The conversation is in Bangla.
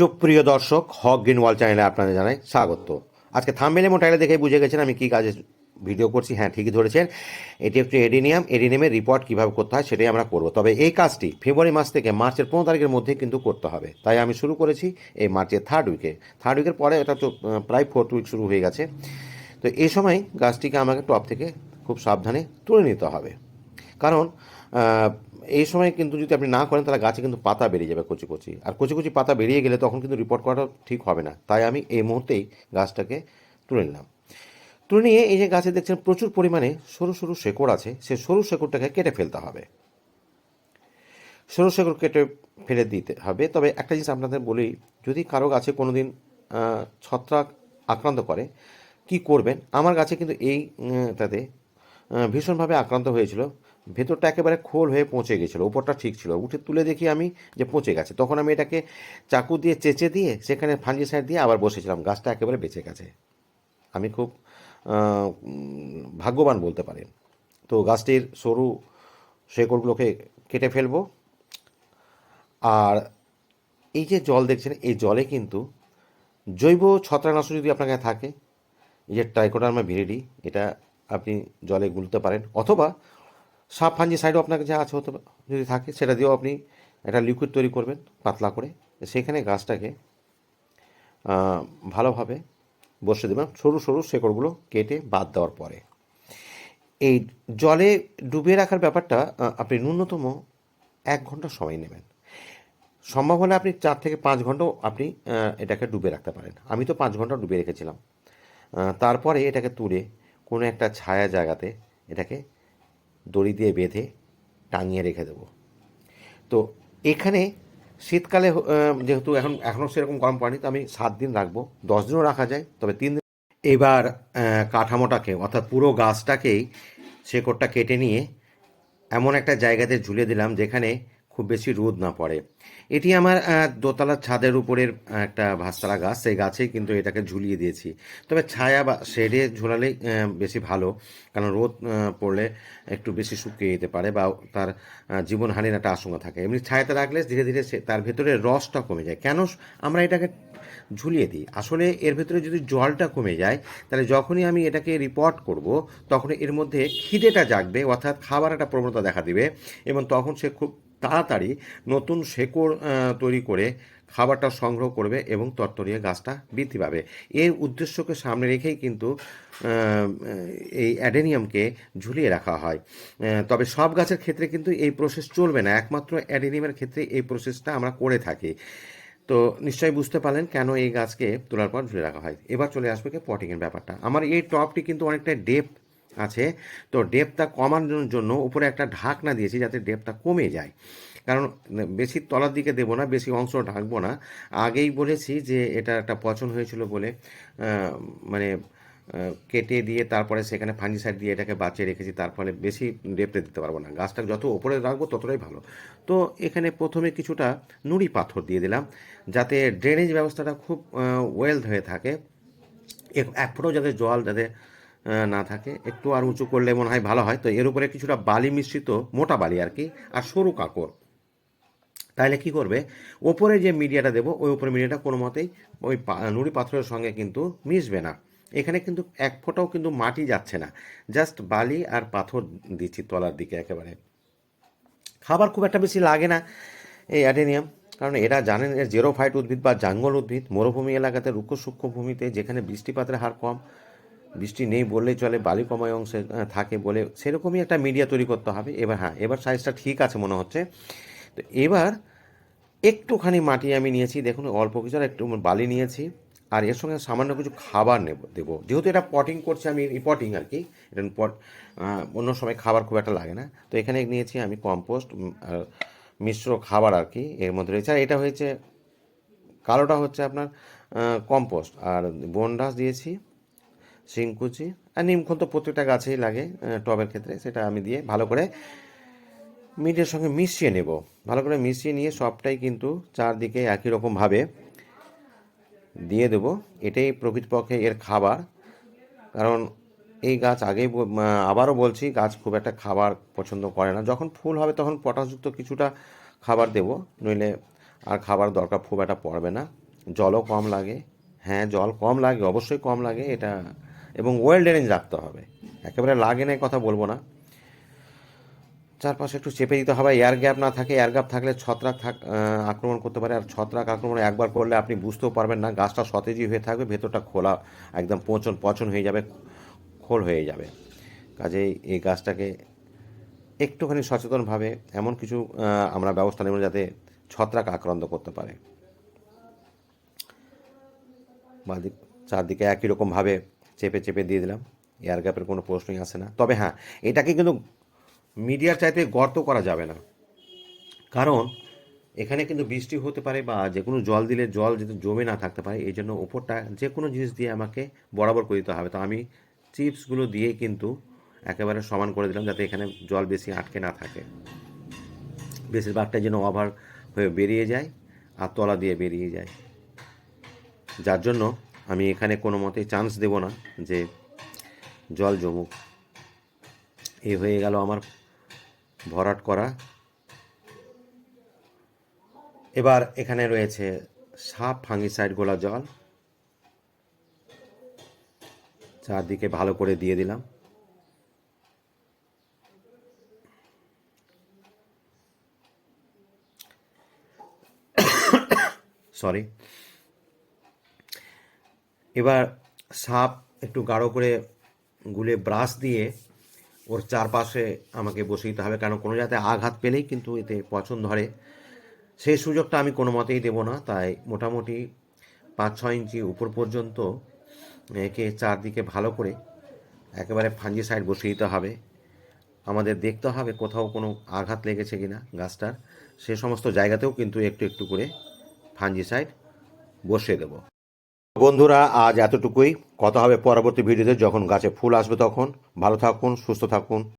সুপ্রিয় দর্শক, হক গ্রিন ওয়াল চ্যানেলে আপনাদের জানাই স্বাগত। আজকে থামবেল এবং টাইলে দেখে বুঝে গেছেন আমি কী কাজে ভিডিও করছি। হ্যাঁ ঠিকই ধরেছেন। এটি একটি এডিনিয়াম। এডিনিয়ামের রিপোর্ট কীভাবে করতে হয় সেটাই আমরা করব। তবে এই কাজটি ফেব্রুয়ারি মাস থেকে মার্চের পনেরো তারিখের মধ্যে কিন্তু করতে হবে। তাই আমি শুরু করেছি এই মার্চের থার্ড উইকে থার্ড উইকের পরে এটা তো প্রায় ফোর্থ উইক শুরু হয়ে গেছে। তো এই সময় গাছটিকে আমাকে টপ থেকে খুব সাবধানে তুলে নিতে হবে। কারণ এই সময় কিন্তু যদি আপনি না করেন, তাহলে গাছে কিন্তু পাতা বেরিয়ে যাবে কচি কচি। আর কচি কচি পাতা বেরিয়ে গেলে তখন কিন্তু রিপোর্ট করাটা ঠিক হবে না। তাই আমি এই মুহূর্তেই গাছটাকে তুলে নিলাম। তুলে নিয়ে এই যে গাছে দেখছেন প্রচুর পরিমাণে সরু সরু শেকড় আছে। সেই সরু শেকড়টাকে কেটে ফেলতে হবে। সরু শেকড় কেটে ফেলে দিতে হবে। তবে একটা জিনিস আপনাদের বলি, যদি কারও গাছে কোনো দিন ছত্রাক আক্রান্ত করে, কি করবেন? আমার গাছে কিন্তু এই তাতে ভীষণভাবে আক্রান্ত হয়েছিল। ভেতরটা একেবারে খোল হয়ে পচে গেছিল উপরটা ঠিক ছিল। উঠে তুলে দেখি আমি যে পচে গেছে। তখন আমি এটাকে চাকু দিয়ে চেঁচে দিয়ে সেখানে ফাঞ্জিসাইড দিয়ে আবার বসেছিলাম। গাছটা একেবারে বেঁচে গেছে। আমি খুব ভাগ্যবান বলতে পারেন। তো গাছটির সরু শেকড়গুলোকে কেটে ফেলব। আর এই যে জল দেখছেন, এই জলে কিন্তু জৈব ছত্রাকনাশক যদি আপনার কাছে থাকে, এই যে ট্রাইকোডার্মা ভিরিডি এটা আপনি জলে গুলতে পারেন অথবা সাপ ফাঞ্জি সাইডও আপনার কাছে আছে হতে যদি থাকে, সেটা দিয়েও আপনি একটা লিকুইড তৈরি করবেন পাতলা করে। সেখানে গাছটাকে ভালোভাবে বসে দেবেন। সরু সরু শেকড়গুলো কেটে বাদ দেওয়ার পরে। এই জলে ডুবিয়ে রাখার ব্যাপারটা আপনি ন্যূনতম এক ঘণ্টা সময় নেবেন। সম্ভব হলে আপনি চার থেকে পাঁচ ঘন্টাও আপনি এটাকে ডুবে রাখতে পারেন। আমি তো পাঁচ ঘণ্টা ডুবে রেখেছিলাম। তারপরে এটাকে তুলে কোনো একটা ছায়া জায়গাতে এটাকে দড়ি দিয়ে বেঁধে টাঙিয়ে রেখে দেবো। তো এখানে শীতকালে যেহেতু এখন, এখনও সেরকম গরম পড়েনি, তো আমি সাত দিন রাখব। দশ দিনও রাখা যায়, তবে তিন দিন এবার কাঠামোটাকে, অর্থাৎ পুরো গাছটাকেই শেকড়টা কেটে নিয়ে এমন একটা জায়গাতে ঝুলে দিলাম, যেখানে খুব বেশি রোদ না পড়ে। এটি আমার দোতলার ছাদের উপরের একটা ভাস্তারা গাছ, সেই গাছেই কিন্তু এটাকে ঝুলিয়ে দিয়েছি। তবে ছায়া বা শেডে ঝোলালেই বেশি ভালো, কারণ রোদ পড়লে একটু বেশি শুকিয়ে যেতে পারে বা তার জীবনহানির একটা আশঙ্কা থাকে। এমনি ছায়াতে রাখলে ধীরে ধীরে তার ভেতরে রসটা কমে যায়। কেন আমরা এটাকে ঝুলিয়ে দিই? আসলে এর ভেতরে যদি জলটা কমে যায়, তাহলে যখনই আমি এটাকে রিপোর্ট করব তখন এর মধ্যে খিদেটা জাগবে, অর্থাৎ খাবার একটা প্রবণতা দেখা দিবে এবং তখন সে খুব তাড়াতাড়ি নতুন শেকড় তৈরি করে খাবারটা সংগ্রহ করবে এবং তরতরিয়ে গাছটা বৃদ্ধি পাবে। এর উদ্দেশ্যকে সামনে রেখেই কিন্তু এই অ্যাডেনিয়ামকে ঝুলিয়ে রাখা হয়। তবে সব গাছের ক্ষেত্রে কিন্তু এই প্রসেস চলবে না। একমাত্র অ্যাডেনিয়ামের ক্ষেত্রে এই প্রসেসটা আমরা করে থাকি। তো নিশ্চয়ই বুঝতে পারলেন কেন এই গাছকে তোলার পর ঝুলে রাখা হয়। এবার চলে আসবে পটিংয়ের ব্যাপারটা। আমার এই টপটি কিন্তু অনেকটা ডেপ আছে, তো ডেপটা কমানোর জন্য উপরে একটা ঢাকনা দিয়েছি যাতে ডেপটা কমে যায়। কারণ, বেশি তলার দিকে দেবো না, বেশি অংশ ঢাকবো না। আগেই বলেছি যে এটা একটা পচন হয়েছিল বলে মানে কেটে দিয়ে তারপরে সেখানে ফাঞ্জিসাইড দিয়ে এটাকে বাঁচিয়ে রেখেছি, তার ফলে বেশি ডেপতে দিতে পারব না। গাছটা যত ওপরে রাখব ততটাই ভালো। তো এখানে প্রথমে কিছুটা নুড়ি পাথর দিয়ে দিলাম, যাতে ড্রেনেজ ব্যবস্থাটা খুব ওয়েলথ হয়ে থাকে। এক- ফুটও যাতে জল যাতে না থাকে। একটু আর উঁচু করলে মনে হয় ভালো হয়। তো এর উপরে কিছুটা বালি মিশ্রিত মোটা বালি আর কি, আর সরু কাঁকড়। তাহলে কি করবে? ওপরে যে মিডিয়াটা দেবো, ওই উপরে মিডিয়াটা কোনো মতেই ওই নুড়ি পাথরের সঙ্গে কিন্তু মিশবে না। এখানে কিন্তু এক ফোঁটাও কিন্তু মাটি যাচ্ছে না। জাস্ট বালি আর পাথর দিচ্ছি তলার দিকে একেবারে। খাবার খুব একটা বেশি লাগে না এই অ্যাডেনিয়াম, কারণ এরা জানেন এর জেরোফাইট উদ্ভিদ বা জাঙ্গল উদ্ভিদ, মরুভূমি এলাকাতে রুক্ষ সূক্ষ্ম ভূমিতে যেখানে বৃষ্টিপাতের হার কম বৃষ্টি নেই বললেই চলে বালিকময় অংশে থাকে বলে, সেরকমই একটা মিডিয়া তৈরি করতে হবে। এবার হ্যাঁ এবার সাইজটা ঠিক আছে মনে হচ্ছে। তো এবার একটুখানি মাটি আমি নিয়েছি, দেখুন অল্প কিছু আর একটু বালি নিয়েছি, আর এর সঙ্গে সামান্য কিছু খাবার নেব দেবো। যেহেতু এটা পটিং করছে আমি রিপোর্টিং আর কি, এটা পট অন্য সময় খাবার খুব একটা লাগে না। তো এখানে নিয়েছি আমি কম্পোস্ট মিশ্র খাবার আর কি এর মধ্যে রয়েছে। আর এটা হয়েছে, কালোটা হচ্ছে আপনার কম্পোস্ট আর বনডাস দিয়েছি। শিংকুচি আর নিমখোল তো প্রত্যেকটা গাছেই লাগে টবের ক্ষেত্রে। সেটা আমি দিয়ে ভালো করে মিটের সঙ্গে মিশিয়ে নেব। ভালো করে মিশিয়ে নিয়ে সবটাই কিন্তু চারদিকে একই রকমভাবে দিয়ে দেব। এটাই প্রকৃতপক্ষে এর খাবার। কারণ এই গাছ আগেই আবারও বলছি, গাছ খুব একটা খাবার পছন্দ করে না। যখন ফুল হবে তখন পটাশযুক্ত কিছুটা খাবার দেব, নইলে আর খাবার দরকার খুব একটা পড়বে না। জলও কম লাগে। হ্যাঁ জল কম লাগে, অবশ্যই কম লাগে, এটা এবং ওয়েল ড্রেনেজ রাখতে হবে। একেবারে লাগে না কথা বলব না। চারপাশে একটু চেপে দিতে হবে। এয়ার গ্যাপ না থাকে, এয়ার গ্যাপ থাকলে ছত্রাক থাক আক্রমণ করতে পারে। আর ছত্রাক আক্রমণ একবার করলে আপনি বুঝতেও পারবেন না, গাছটা সতেজই হয়ে থাকবে, ভেতরটা খোলা, একদম পচন পচন হয়ে যাবে, খোল হয়ে যাবে। কাজেই এই গাছটাকে একটুখানি সচেতনভাবে এমন কিছু আমরা ব্যবস্থা নেব যাতে ছত্রাক আক্রান্ত করতে পারে। চারদিকে একই রকমভাবে চেপে চেপে দিয়ে দিলাম। এয়ার গ্যাপের কোনো প্রশ্নই আসে না। তবে হ্যাঁ এটাকে কিন্তু মিডিয়ার চাইতে গর্ত করা যাবে না। কারণ এখানে কিন্তু বৃষ্টি হতে পারে বা যে কোনো জল দিলে জল যাতে জমে না থাকতে পারে, এই জন্য ওপরটা যে কোনো জিনিস দিয়ে আমাকে বরাবর করে দিতে হবে। তো আমি চিপসগুলো দিয়ে কিন্তু একেবারে সমান করে দিলাম যাতে এখানে জল বেশি আটকে না থাকে। বেশিরভাগটা যেন ওভার হয়ে বেরিয়ে যায় আর তলা দিয়ে বেরিয়ে যায়। যার জন্য আমি এখানে কোনো মতেই চান্স দেব না যে জল জমুক। এই হয়ে গেল আমার ভরাট করা। এবার এখানে রয়েছে সাপ ফাঙ্গিসাইড গোলা জল। চারদিকে ভালো করে দিয়ে দিলাম। সরি এবার সাপ একটু গাঢ় করে গুলে ব্রাশ দিয়ে ওর চারপাশে আমাকে বসে দিতে হবে কারণ কোনো যাতে আঘাত পেলেই কিন্তু এতে পছন্দ ধরে। সেই সুযোগটা আমি কোনো মতেই দেবো না, তাই মোটামুটি পাঁচ ছ ইঞ্চি উপর পর্যন্ত একে চারদিকে ভালো করে একেবারে ফাঞ্জি সাইড বসিয়ে দিতে হবে। আমাদের দেখতে হবে কোথাও কোনো আঘাত লেগেছে কি না গাছটার। সে সমস্ত জায়গাতেও কিন্তু একটু একটু করে ফাঞ্জি সাইড বসিয়ে দেবো। বন্ধুরা, আজ এতটুকুই। কথা হবে পরবর্তী ভিডিওতে যখন গাছে ফুল আসবে তখন। ভালো থাকুন, সুস্থ থাকুন।